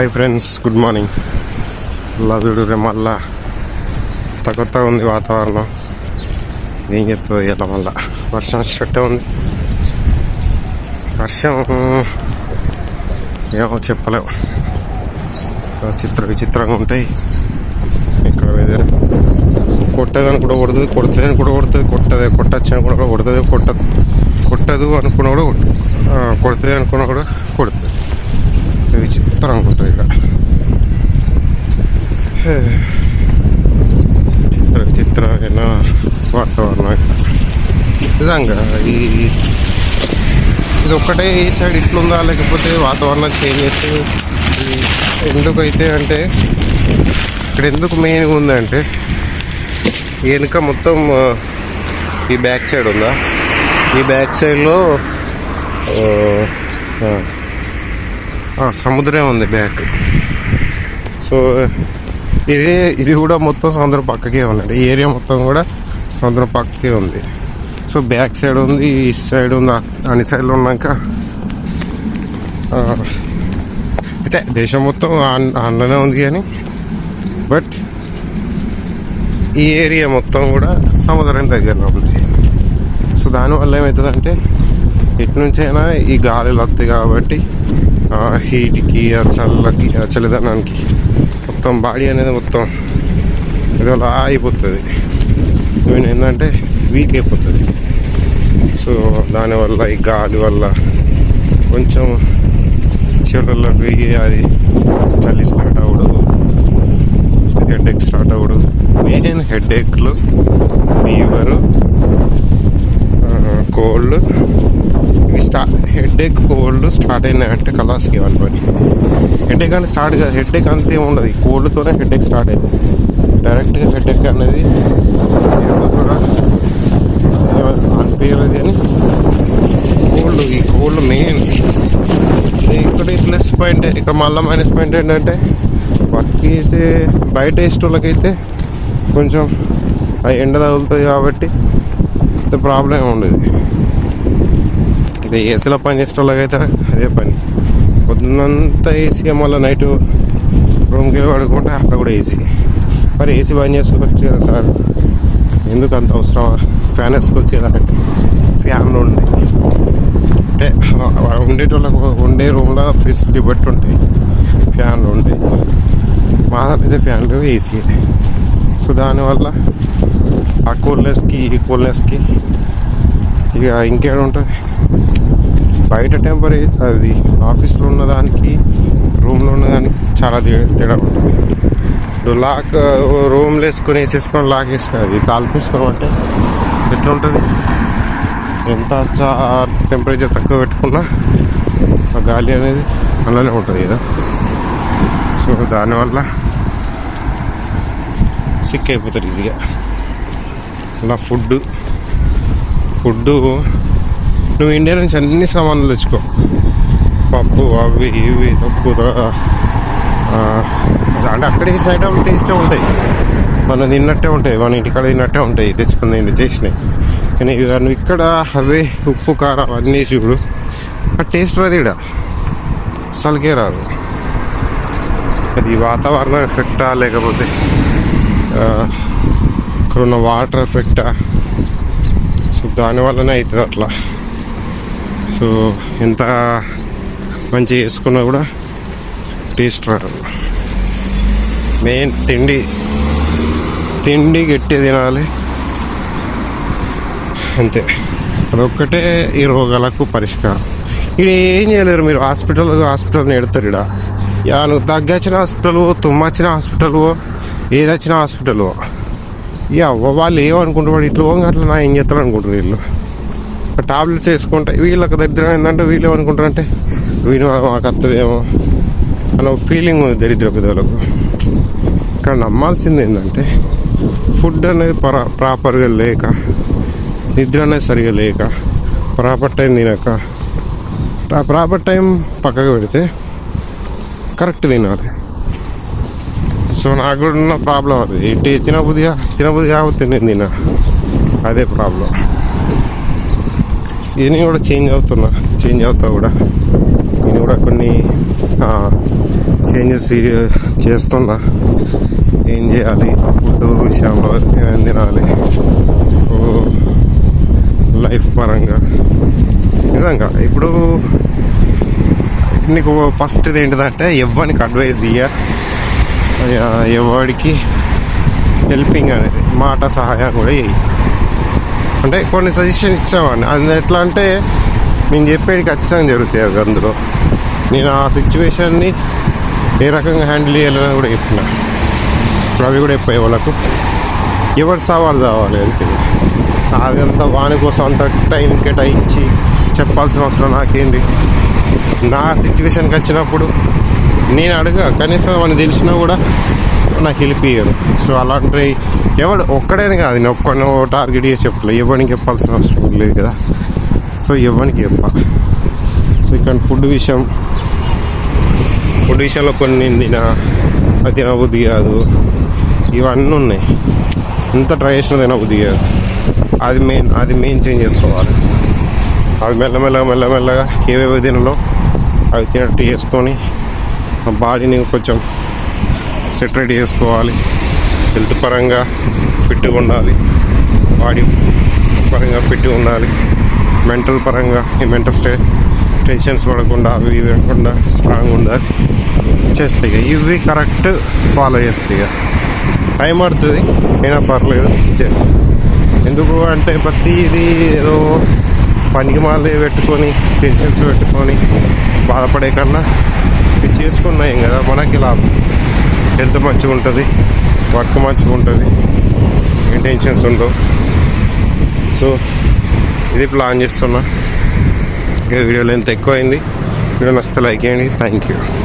Hi friends good morning. లదుడు రే మళ్ళా కొత్త కొత్తగా ఉంది వాతావరణం. ఏం చెప్తుంది ఇలా మళ్ళా? వర్షం చెట్టే ఉంది వర్షం ఏమో చెప్పలేము చిత్ర విచిత్రంగా ఉంటాయి. ఇక్కడ వెదర్ కొట్టదని కూడా కొడుతుంది కొడుతుందని కూడా కొడుతుంది కొట్టదు కొట్టచ్చు అని కూడా కొడుతుంది కొట్టదు కొట్టదు అనుకున్న కూడా కొడుతుంది అనుకున్న కూడా కొడుతుంది. విచిత్రంగా ఉంటుంది ఇక్కడ హే. చిత్ర విచిత్రమైన వాతావరణం నిజంగా ఈ ఇది ఒక్కటే ఈ సైడ్ ఇట్లుందా లేకపోతే వాతావరణం చేంజ్ ఎందుకైతే అంటే ఇక్కడ ఎందుకు మెయిన్ ఉందంటే వెనుక మొత్తం ఈ బ్యాక్ సైడ్ ఉందా ఈ బ్యాక్ సైడ్లో సముద్రం ఉంది బ్యాక్. సో ఇది ఇది కూడా మొత్తం సముద్రం పక్కకే ఉందండి. ఈ ఏరియా మొత్తం కూడా సముద్రం పక్కకే ఉంది. సో బ్యాక్ సైడ్ ఉంది ఈ సైడ్ ఉంది అన్ని సైడ్లో ఉన్నాక అయితే దేశం మొత్తం ఆన్- ఉంది కానీ బట్ ఈ ఏరియా మొత్తం కూడా సముద్రం దగ్గరలో ఉంది. సో దానివల్ల ఏమవుతుందంటే ఎటు నుంచైనా ఈ గాలిలు వస్తాయి కాబట్టి హీట్కి ఆ చల్లకి ఆ చలిదనానికి మొత్తం బాడీ అనేది మొత్తం ఏదోలా అయిపోతుంది ఈవెన్ ఏంటంటే వీక్ అయిపోతుంది. సో దానివల్ల ఈ గాలి వల్ల కొంచెం చివరికి అది చలి స్టార్ట్ అవ్వడు. హెడ్ ఎక్ స్టార్ట్ అవ్వడు. మెయిన్ హెడ్ ఎక్లు ఫీవరు కోల్డ్ ఇవి స్టా హెడ్ ఎక్ కోల్డ్ స్టార్ట్ అయినాయంటే కలాస్కి వాళ్ళ పని హెడ్ ఎక్ అంటే స్టార్ట్ కాదు హెడ్ ఎక్ అంతే ఉండదు. ఈ కోల్డ్తోనే హెడ్ ఎక్ స్టార్ట్ అయింది డైరెక్ట్గా హెడ్ ఎక్ అనేది కూడా అనిపించలేదు కానీ కోల్డ్ ఈ కోల్డ్ మెయిన్ ఇక్కడ ప్లస్ పాయింట్ ఇక్కడ మళ్ళీ మైనస్ పాయింట్ ఏంటంటే వర్క్ చేసే బయట వేసేటోళ్ళకైతే కొంచెం ఎండ తగులుతుంది కాబట్టి పెద్ద ప్రాబ్లం ఉండదు. ఇది ఏసీలో పని చేసేటోళ్ళకైతే అదే పని. పొద్దున్నంతా ఏసీ మళ్ళీ నైట్ రూమ్కి వెళ్ళి పడుకుంటే అక్కడ కూడా ఏసీ. మరి ఏసీ బంద్ చేసుకోవచ్చు కదా సార్. ఎందుకు అంత అవసరం ఫ్యాన్ వేసుకోవచ్చు కదా ఫ్యాన్లు ఉండే. అంటే ఉండేటోళ్ళకు ఉండే రూమ్లో ఫెసిలిటీ బట్టి ఉంటాయి. ఫ్యాన్లు ఉంటాయి మా దగ్గర అయితే ఫ్యాన్లు ఏసీ. సో దానివల్ల ఆ కూల్నెస్కి ఈ కూల్నెస్కి ఇక ఇంకేడ ఉంటుంది బయట టెంపరేచర్ అది ఆఫీస్లో ఉన్నదానికి రూమ్లో ఉన్నదానికి చాలా తేడా తేడా ఉంటుంది. ఇప్పుడు లాక్ రూమ్లో వేసుకొని వేసేసుకొని లాక్ వేసుకొని అది తాల్పేసుకోమంటే ఎట్లా ఉంటుంది ఎంత టెంపరేచర్ తక్కువ పెట్టుకున్నా ఆ గాలి అనేది అలానే ఉంటుంది కదా. సో దానివల్ల సిక్ అయిపోతారు ఈజీగా. నా ఫుడ్ ఫుడ్ నువ్వు ఇండియా నుంచి అన్ని సామాన్లు తెచ్చుకో. పప్పు అవి ఇవి తక్కువ అంటే అక్కడ సైడ్ ఐటమ్ టేస్టే ఉంటాయి. మనం తిన్నట్టే ఉంటాయి. మన ఇంటికాడ తిన్నట్టే ఉంటాయి. తెచ్చుకుంది ఇంటి చేసినాయి. కానీ ఇవి నువ్వు ఇక్కడ అవే ఉప్పు కారం అన్నీ చూడు. ఆ టేస్ట్ రాదు ఇక్కడ అసలుకే రాదు. అది వాతావరణం ఎఫెక్టా లేకపోతే అక్కడ ఉన్న వాటర్ ఎఫెక్టా సో దానివల్లనే అవుతుంది అట్లా. సో ఎంత మంచిగా వేసుకున్నా కూడా టేస్ట్ రాదు. మెయిన్ తిండి తిండి గట్టి తినాలి. అంతే. అదొక్కటే ఈ రోగాలకు పరిష్కారం. ఇక్కడ ఏం చేయలేరు మీరు? హాస్పిటల్ హాస్పిటల్ని నెడతారు ఇక్కడ యా నువ్వు తగ్గచ్చిన హాస్పిటల్ తుమ్మచ్చిన హాస్పిటల్ ఏదొచ్చిన హాస్పిటల్. ఇక వాళ్ళు ఏమనుకుంటారు ఇట్లా పోగా అట్లా నా ఏం చేస్తారు అనుకుంటారు వీళ్ళు. టాబ్లెట్స్ వేసుకుంటాయి వీళ్ళకి దరిద్రం ఏంటంటే వీళ్ళు ఏమనుకుంటారంటే వీళ్ళు మాకు వస్తుందేమో అన్న ఫీలింగ్ ఉంది దరిద్ర పెద్దలకు ఇక్కడ నమ్మాల్సింది ఏంటంటే ఫుడ్ అనేది పరా ప్రాపర్గా లేక నిద్ర అనేది సరిగా లేక ప్రాపర్ టైం తినక ఆ ప్రాపర్ టైం పక్కకు పెడితే కరెక్ట్ తినాలి. సో నాకు కూడా ఉన్న ప్రాబ్లం అది ఏంటి తినబుద్దిగా తినబుద్ది కాకపోతే నేను తిన అదే ప్రాబ్లం ఇది కూడా చేంజ్ అవుతున్నా. చేంజ్ అవుతా కూడా. నేను కూడా కొన్ని చేంజెస్ చేస్తున్నా. ఏం చేయాలి? ఫుడ్ విషయంలో ఏమేమి తినాలి? ఓ, లైఫ్ పరంగా. నిజంగా ఇప్పుడు నీకు ఫస్ట్ ఏంటిదంటే ఎవరికి అడ్వైస్ ఇయ్య. ఎవరికి హెల్పింగ్ అనేది మాట సహాయం కూడా చేయి. అంటే కొన్ని సజెషన్ ఇచ్చామని అది ఎట్లా అంటే నేను చెప్పేది ఖచ్చితంగా జరుగుతాయి అవి అందులో. నేను ఆ సిచ్యువేషన్ని ఏ రకంగా హ్యాండిల్ చేయాలని కూడా చెప్పిన. ఇప్పుడు అవి కూడా చెప్పాయి వాళ్ళకు ఎవరు సవాలు కావాలి అంతే అదంతా వాని కోసం అంత టైం కేటాయించి చెప్పాల్సిన అవసరం నాకేంటి నా సిచ్యువేషన్కి వచ్చినప్పుడు నేను అడగ కనీసం వాళ్ళని తెలిసినా కూడా నాకు హెల్ప్ ఇయ్యరు. సో అలాంటి ఎవడు ఒక్కడైనా కాదు నేను ఒక్కడిని టార్గెట్ చేసి చెప్పలే. ఎవరికి చెప్పాల్సిన అవసరం లేదు కదా. సో ఎవరికి చెప్పాలి సో ఇక్కడ ఫుడ్ విషయం ఫుడ్ విషయంలో కొన్ని తిన అది తినబుద్ధి కాదు. ఇవన్నీ ఉన్నాయి. ఎంత ట్రై చేసినా తినబుద్ధి కాదు. అది మెయిన్ అది మెయిన్ చేంజ్ చేసుకోవాలి. అది మెల్లమెల్లగా మెల్లమెల్లగా ఏవేవో తినలో అవి తినట్టు చేసుకొని బాడీని కొంచెం సెటరేట్ చేసుకోవాలి హెల్త్ పరంగా ఫిట్గా ఉండాలి బాడీ పరంగా ఫిట్గా ఉండాలి మెంటల్ పరంగా ఈ మెంటల్ స్టే టెన్షన్స్ పడకుండా అవి ఇవి లేకుండా స్ట్రాంగ్ ఉండాలి చేస్తాయి ఇక. ఇవి కరెక్ట్ ఫాలో చేస్తాయి ఇక. టైం పడుతుంది అయినా పర్లేదు చేస్తాం ఎందుకు అంటే ప్రతిదీ ఏదో పనికి మాలే పెట్టుకొని టెన్షన్స్ పెట్టుకొని బాధపడే కన్నా చేసుకున్నాం కదా మనకి లాభం. హెల్త్ మంచిగా ఉంటుంది? వర్క్ మంచిగా ఉంటుంది? ఇంటెన్షన్స్ ఉండవు. సో ఇది ప్లాన్ చేస్తున్నా. ఇంకా వీడియో లెంత్ ఎక్కువైంది. వీడియో నచ్చితే లైక్ చేయండి. Thank you